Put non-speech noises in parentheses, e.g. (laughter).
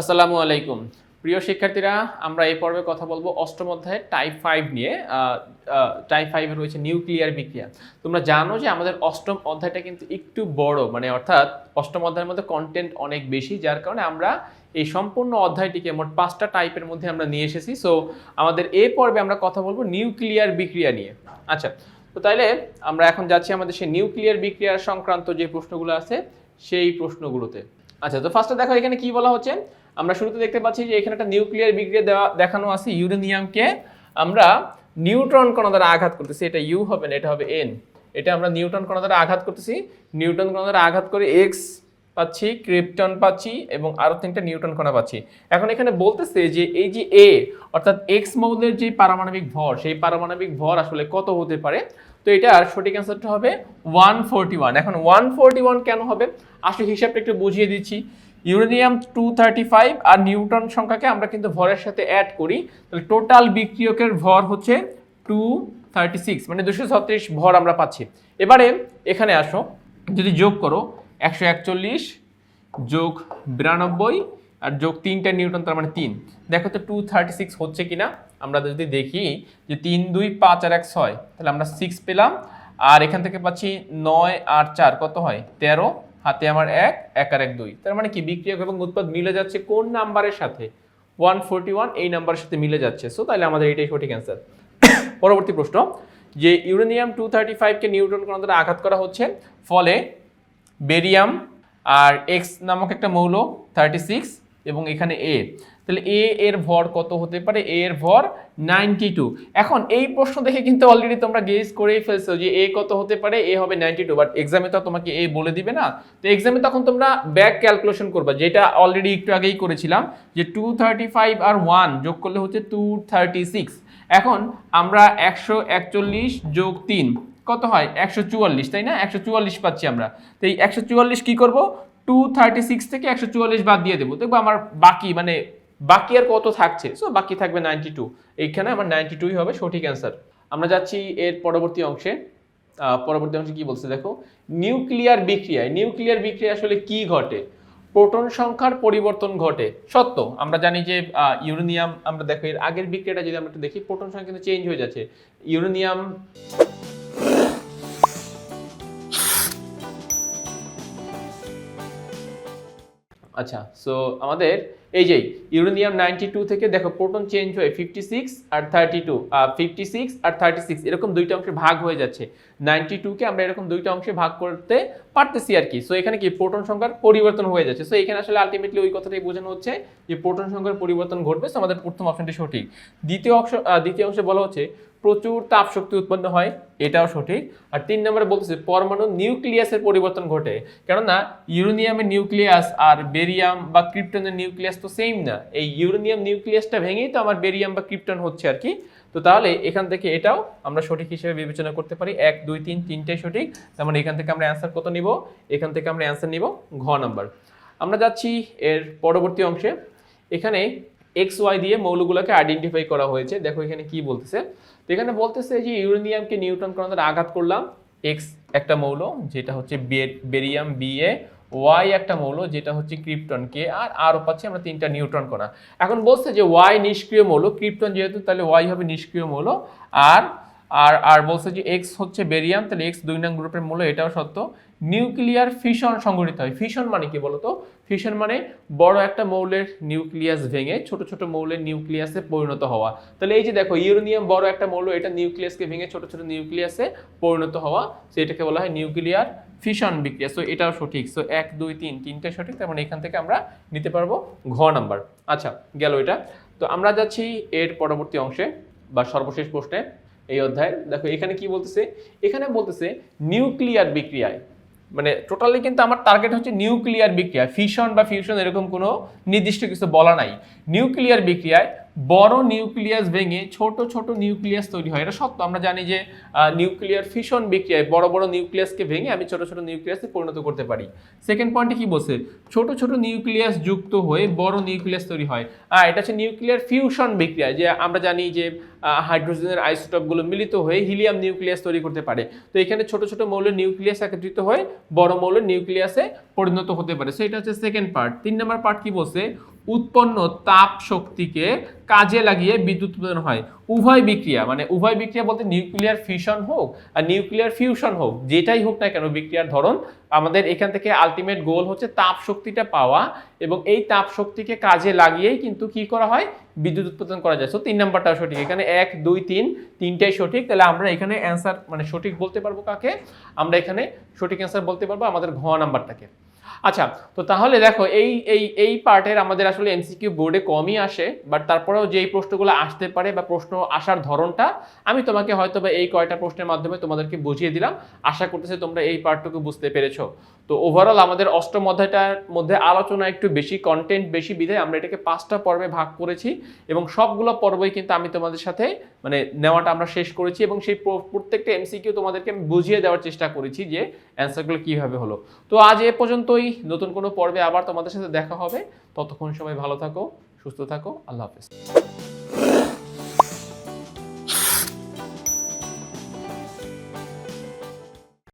আসসালামু আলাইকুম। প্রিয় শিক্ষার্থীরা, আমরা এই পর্বে কথা বলব অষ্টম অধ্যায়ে টাইপ ফাইভ নিয়ে। টাইপ ফাইভে রয়েছে নিউক্লিয়ার বিক্রিয়া। তোমরা জানো যে আমাদের অষ্টম অধ্যায়টা কিন্তু একটু বড় মানে অর্থাৎ অষ্টম অধ্যায়ের মধ্যে কন্টেন্ট অনেক বেশি, যার কারণে আমরা এই সম্পূর্ণ অধ্যায়টিকে মোট পাঁচটা টাইপের মধ্যে আমরা নিয়ে এসেছি। সো আমাদের এই পর্বে আমরা কথা বলব নিউক্লিয়ার বিক্রিয়া নিয়ে। আচ্ছা তো তাইলে আমরা এখন যাচ্ছি আমাদের সেই নিউক্লিয়ার বিক্রিয়ার সংক্রান্ত যে প্রশ্নগুলো আছে, সেই প্রশ্নগুলোতে। আচ্ছা তো ফার্স্টে দেখো এখানে কি বলা হচ্ছে? আমরা শুরুতে দেখতে পাচ্ছি যে এখানে একটা নিউক্লিয়ার বিক্রিয়া দেওয়া, দেখানো আছে ইউরেনিয়ামকে। আমরা নিউট্রন কণা দ্বারা আঘাত করতেছি, এটা ইউ হবে না, এটা হবে এন। এটা আমরা নিউট্রন কণা দ্বারা আঘাত করতেছি নিউটন কণা দ্বারা আঘাত করে এক্স পাচ্ছি, ক্রিপ্টন পাচ্ছি এবং আরও তিনটা নিউটন কণা পাচ্ছি। এখন এখানে বলতেছে যে এই যে এ, অর্থাৎ এক্স মৌলের যে পারমাণবিক ভর, সেই পারমাণবিক ভর আসলে কত হতে পারে? তো এটার সঠিক অ্যান্সারটা হবে ওয়ান ফোরটি ওয়ান। এখন ওয়ান ফোরটি ওয়ান কেন হবে? আসলে হিসাবটা একটু বুঝিয়ে দিচ্ছি। ইউরেনিয়াম টু থার্টি ফাইভ আর নিউটন সংখ্যাকে আমরা কিন্তু ভরের সাথে অ্যাড করি। তাহলে টোটাল বিক্রিয়কের ভর হচ্ছে টু থার্টি সিক্স মানে দুশো ছত্রিশ ভর আমরা পাচ্ছি। এবারে এখানে আসো, যদি যোগ করো, একশো একচল্লিশ যোগ বিরানব্বই আর যোগ তিনটা নিউটন তার মানে তিন। দেখো তো টু থার্টি সিক্স হচ্ছে কিনা? আমরা যদি দেখি যে তিন, দুই, পাঁচ আর এক, ছয়, তাহলে আমরা সিক্স পেলাম। আর এখান থেকে পাচ্ছি নয় আর চার, কত হয়? তেরো। হাতে আমার এক এক আর এক দুই। তার মানে কি? বিক্রিয়ক এবং উৎপাদ মিলে যাচ্ছে কোন নাম্বারের সাথে? ওয়ান ফোরটি ওয়ান এই নাম্বারের সাথে মিলে যাচ্ছে। সো তাহলে আমাদের এটাই সঠিক অ্যান্সার (coughs) পরবর্তী প্রশ্ন, যে ইউরেনিয়াম টু থার্টি ফাইভকে নিউট্রন কোন দ্বারা আঘাত করা হচ্ছে, ফলে বেরিয়াম আর এক্স নামক একটা মৌল থার্টি সিক্স এবং এখানে এ তাহলে এ এর ভর কত হতে পারে? এ এর ভর নাইনটি টু এখন এই প্রশ্ন দেখে কিন্তু অলরেডি তোমরা গেস করেই ফেলছো যে এ কত হতে পারে? এ হবে নাইনটি টু বাট এক্সামে তো তোমাকে এ বলে দিবে না। তো এক্সামে তখন তোমরা ব্যাক ক্যালকুলেশন করবা, যেটা অলরেডি একটু আগেই করেছিলাম, যে টু থার্টি ফাইভ আর ওয়ান যোগ করলে হচ্ছে টু থার্টি সিক্স এখন আমরা একশো একচল্লিশ যোগ তিন, কত হয়? একশো চুয়াল্লিশ, তাই না? একশো চুয়াল্লিশ পাচ্ছি আমরা। তো এই একশো চুয়াল্লিশ কী করব? টু থার্টি সিক্স থেকে একশো চুয়াল্লিশ বাদ দিয়ে দেবো। দেখব আমার বাকি মানে বাকি আর কত থাকছে? সো বাকি থাকবে নাইনটি টু এইখানে আমার নাইনটি টুই হবে সঠিক অ্যান্সার আমরা যাচ্ছি এর পরবর্তী অংশে। পরবর্তী অংশে কি বলছে দেখো? নিউক্লিয়ার বিক্রিয়ায়। নিউক্লিয়ার বিক্রিয়া আসলে কি ঘটে? প্রোটন সংখ্যার পরিবর্তন ঘটে। সত্য। আমরা জানি যে ইউরেনিয়াম আমরা দেখো এর আগের বিক্রিয়াটা যদি আমরা একটু দেখি প্রোটন সংখ্যা কিন্তু চেঞ্জ হয়ে যাচ্ছে। ইউরেনিয়াম আচ্ছা সো আমাদের এই যে ইউরেনিয়াম নাইনটি টু থেকে দেখো প্রোটন চেঞ্জ হয়ে ফিফটি সিক্স আর থার্টি টু ফিফটি সিক্স আর থার্টি সিক্স এরকম দুইটা অংশে ভাগ হয়ে যাচ্ছে। নাইনটি টুকে আমরা এরকম দুইটা অংশে ভাগ করতে পারতেছি আর কি। সো এখানে কি প্রোটন সংখ্যার পরিবর্তন হয়ে যাচ্ছে। সো এখানে আসলে আলটিমেটলি ওই কথাটাই বোঝানো হচ্ছে যে প্রোটন সংখ্যার পরিবর্তন ঘটবে। সো আমাদের প্রথম অপশনটি সঠিক। দ্বিতীয় অংশ দ্বিতীয় অংশে বলা হচ্ছে প্রচুর তাপ শক্তি উৎপন্ন হয়, এটাও সঠিক। আর তিন নম্বরে বলতেছে, পরমাণু নিউক্লিয়াসের পরিবর্তন ঘটে। কেননা, ইউরেনিয়ামের নিউক্লিয়াস আর বেরিয়াম বা ক্রিপ্টনের নিউক্লিয়াস তো সেম না। এই ইউরেনিয়াম নিউক্লিয়াসটা ভেঙেই তো আমার বেরিয়াম বা ক্রিপ্টন হচ্ছে আর কি। তো তাহলে এখান থেকে এটাও আমরা সঠিক হিসেবে বিবেচনা করতে পারি। এক, দুই, তিন, তিনটাই সঠিক। তার মানে এখান থেকে আমরা অ্যান্সার কত নিব? এখান থেকে আমরা অ্যান্সার নিব ঘ নাম্বার আমরা যাচ্ছি এর পরবর্তী অংশে। এখানে এক্স ওয়াই দিয়ে মৌলগুলোকে আইডেন্টিফাই করা হয়েছে। দেখো এখানে কি বলতেছে? তো এখানে বলতেছে যে ইউরেনিয়ামকে নিউটন করার আঘাত করলাম। এক্স একটা মৌল, যেটা হচ্ছে বেরিয়াম বি এ ওয়াই একটা মৌল, যেটা হচ্ছে ক্রিপ্টন কে আর আরও পাচ্ছি আমরা তিনটা নিউট্রন কণা। এখন বলছে যে ওয়াই নিষ্ক্রিয় মৌল, ক্রিপ্টন যেহেতু, তাহলে ওয়াই হবে নিষ্ক্রিয় মৌল। আর আর আর বলছে যে এক্স হচ্ছে বেরিয়াম তাহলে এক্স দুই নং গ্রুপের মূল্য এটাও সত্য। নিউক্লিয়ার ফিশন সংঘটিত হয়। ফিশন মানে কি বলতো? ফিশন মানে বড় একটা মৌলের নিউক্লিয়াস ভেঙে ছোট ছোট মৌলের নিউক্লিয়াসে পরিণত হওয়া। তাহলে এই যে দেখো, ইউরেনিয়াম বড় একটা মৌল, এটা নিউক্লিয়াসকে ভেঙে ছোট ছোট নিউক্লিয়াসে পরিণত হওয়া। সো এটাকে বলা হয় নিউক্লিয়ার ফিশন বিক্রিয়া। সো এটাও সঠিক। সো এক, দুই, তিন, তিনটে সঠিক, তার মানে এখান থেকে আমরা নিতে পারব ঘ নাম্বার। আচ্ছা গেল এটা। তো আমরা যাচ্ছি এর পরবর্তী অংশে বা সর্বশেষ প্রশ্নে। এই অধ্যায়। দেখো, এখানে কি বলতেছে? এখানে বলতেছে নিউক্লিয়ার বিক্রিয়ায়। মানে টোটালি কিন্তু আমার টার্গেট হচ্ছে নিউক্লিয়ার বিক্রিয়া ফিশন বা ফিউশন এরকম কোনো নির্দিষ্ট কিছু বলা নাই। নিউক্লিয়ার বিক্রিয়ায় বড় নিউক্লিয়াস ভেঙে ছোট ছোট নিউক্লিয়াস তৈরি হয়। এটা সত্য। আমরা জানি যে নিউক্লিয়ার ফিশন বিক্রিয়ায় বড় বড় নিউক্লিয়াসকে ভেঙে আমি ছোট ছোট নিউক্লিয়াসে পরিণত করতে পারি। সেকেন্ড পয়েন্টে কি বলছে? ছোট ছোট নিউক্লিয়াস যুক্ত হয়ে বড় নিউক্লিয়াস তৈরি হয়। আর এটা হচ্ছে নিউক্লিয়ার ফিউশন বিক্রিয়া। যে, আমরা জানি যে হাইড্রোজেনের আইসোটপগুলো মিলিত হয়ে হিলিয়াম নিউক্লিয়াস তৈরি করতে পারে। তো এখানে ছোট ছোট মৌলের নিউক্লিয়াস একত্রিত হয়ে বড় মৌলের নিউক্লিয়াসে পরিণত হতে পারে। সো এটা হচ্ছে সেকেন্ড পার্ট তিন নম্বর পার্ট কি বলছে? উৎপন্ন তাপ শক্তিকে কাজে লাগিয়ে বিদ্যুৎ উৎপাদন হয়। উভয় বিক্রিয়া মানে উভয় বিক্রিয়া বলতে নিউক্লিয়ার ফিউশন হোক আর নিউক্লিয়ার ফিউশন হোক, যেটাই হোক না কেন বিক্রিয়ার ধরন, আমাদের এখান থেকে আলটিমেট গোল হচ্ছে তাপ শক্তিটা পাওয়া এবং এই তাপ শক্তিকে কাজে লাগিয়েই কিন্তু কি করা হয়? বিদ্যুৎ উৎপাদন করা যায়। সো তিন নাম্বারটা সঠিক। এখানে এক, দুই, তিন, তিনটাই সঠিক। তাহলে আমরা এখানে অ্যান্সার মানে সঠিক বলতে পারব কাকে? আমরা এখানে সঠিক অ্যান্সার বলতে পারব আমাদের ঘ নাম্বারটাকে। আচ্ছা তো তাহলে দেখো, এই এই এই পার্টের আমাদের আসলে এমসিকিউ বোর্ডে কমই আসে বাট তারপরেও যে এই প্রশ্নগুলো আসতে পারে বা প্রশ্ন আসার ধরনটা, আমি তোমাকে হয়তো বা এই কয়টা প্রশ্নের মাধ্যমে তোমাদেরকে বুঝিয়ে দিলাম। আশা করতেছি তোমরা এই পার্টটুকু বুঝতে পেরেছ। তো ওভারঅল আমাদের অষ্টম অধ্যায়টার মধ্যে আলোচনা একটু বেশি কন্টেন্ট বেশি বিধায় আমরা এটাকে পাঁচটা পর্বে ভাগ করেছি এবং সবগুলো পর্বই কিন্তু আমি তোমাদের সাথে মানে নেওয়াটা আমরা শেষ করেছি এবং সেই প্র- প্রত্যেকটা এমসিকিউ তোমাদেরকে আমি বুঝিয়ে দেওয়ার চেষ্টা করেছি যে অ্যান্সারগুলো কীভাবে হলো। তো আজ এ পর্যন্তই। নতুন কোনো পর্বে আবার তোমাদের সাথে দেখা হবে। ততক্ষণ সবাই ভালো থাকো, সুস্থ থাকো। আল্লাহ হাফেজ।